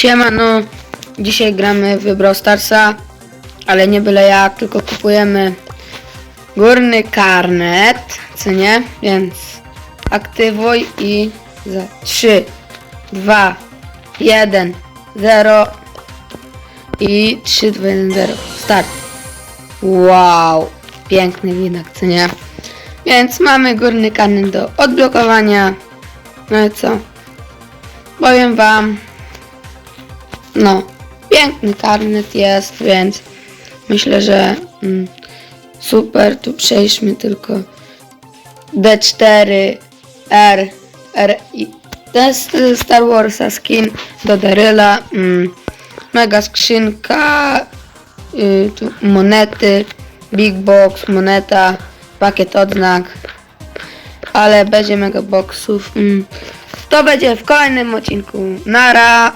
Siema, no dzisiaj gramy w Brawl Starsa, ale nie byle jak, tylko kupujemy górny karnet, co nie? Więc aktywuj i za 3, 2, 1, 0 i 3, 2, 1, 0. Start. Wow, piękny widok, co nie? Więc mamy górny karnet do odblokowania. No i co? Powiem wam, no, piękny karnet jest, więc myślę, że mm, super. Tu przejdźmy tylko D4, R, R i y, Star Warsa skin do Daryla. Mm, mega skrzynka, y, tu monety, big box, moneta, pakiet odznak, ale będzie mega boxów. Mm. To będzie w kolejnym odcinku. Nara!